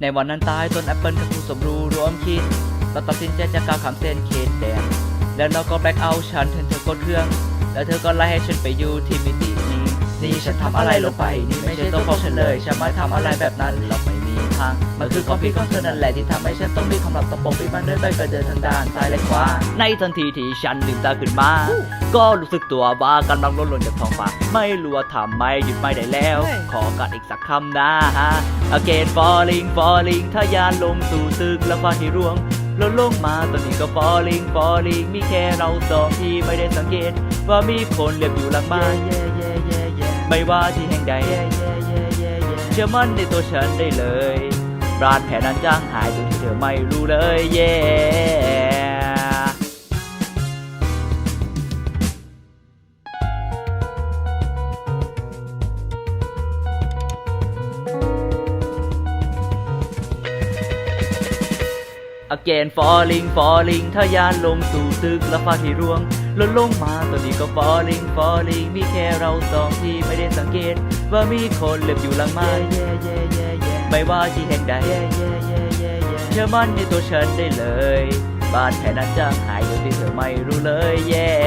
ในวันนั้นตายต้นแอปเปิลกับผู้สมรู้ร่วมคิดเราตัดสินใจจะก้าวข้ามเส้นเขตแดนแล้วเราก็แบล็คเอาฉันเธอเธอกดเครื่อง แล้วเธอก็ไล่ให้ฉันไปอยู่ที่มิตินี้ นี่ฉันทำอะไรลงไป นี่ไม่ใช่ตัวของฉันเลย ฉันไม่ทำอะไรแบบนั้นหรอก ม่มีทางมันคือความผิดของเธอนั่นแหละที่ทำให้ฉันต้องมีความลับต้องปกปิดมันเดินไปก็เดินทางด้านซ้ายและขวา ในทันทีที่ฉันลืมตาขึ้นมา ก็รู้สึกตัวว่ากำลังลดหล่นจากท้องฟ้า ไม่รู้ว่าทำไมหยุดไม่ได้แล้ว ขอกัดอีกสักคำนะฮะ again falling falling ทะยานลงสู่ตึกและฟ้าที่ร่วงลดลงมาตอนนี้ก็ falling falling มีแค่เราสองที่ไม่ได้สังเกต ว่ามีคนเหลือบอยู่หลังบ้านไม่ว่าที่แห่งใด เชื่อมั่นในตัวฉันได้เลยบาดแผลนั้นจางหายโดยที่เธอไม่รู้เลยเย้ again falling falling ทะยานลงสู่ตึกและฟ้าที่ร่วง ลดลงมาตอนนี้ก็ falling falling มีแค่เราสองที่ไม่ได้สังเกต ว่ามีคนเหลือบอยู่หลังไม้ไม่ว่าที่แห่งใดเชื่อมั่นในตัวฉันได้เลย บาดแผลนั้นจางหายโดยที่เธอไม่รู้เลย yeah